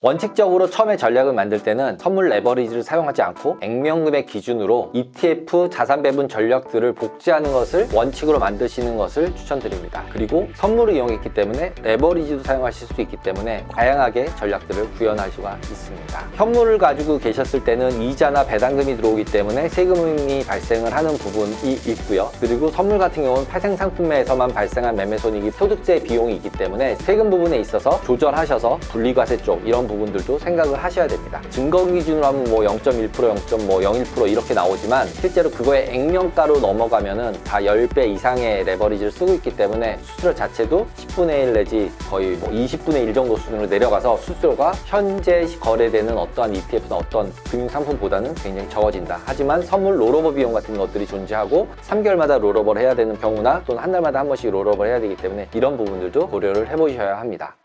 원칙적으로 처음에 전략을 만들 때는 선물 레버리지를 사용하지 않고 액면금액 기준으로 ETF 자산 배분 전략들을 복제하는 것을 원칙으로 만드시는 것을 추천드립니다. 그리고 선물을 이용했기 때문에 레버리지도 사용하실 수 있기 때문에 다양하게 전략들을 구현할 수가 있습니다. 현물을 가지고 계셨을 때는 이자나 배당금이 들어오기 때문에 세금이 발생을 하는 부분이 있고요. 그리고 선물 같은 경우는 파생 상품에서만 발생한 매매 손익이 소득세 비용이 있기 때문에 세금 부분에 있어서 조절하셔서 분리과세 쪽 이런 부분들도 생각을 하셔야 됩니다. 증거 기준으로 하면 뭐 0.1%, 0.01% 이렇게 나오지만 실제로 그거의 액면가로 넘어가면은 다 10배 이상의 레버리지를 쓰고 있기 때문에 수수료 자체도 10분의 1 내지 거의 뭐 20분의 1 정도 수준으로 내려가서 수수료가 현재 거래되는 어떠한 ETF나 어떤 금융상품보다는 굉장히 적어진다. 하지만 선물 롤오버 비용 같은 것들이 존재하고 3개월마다 롤오버를 해야 되는 경우나 또는 한 달마다 한 번씩 롤오버를 해야 되기 때문에 이런 부분들도 고려를 해보셔야 합니다.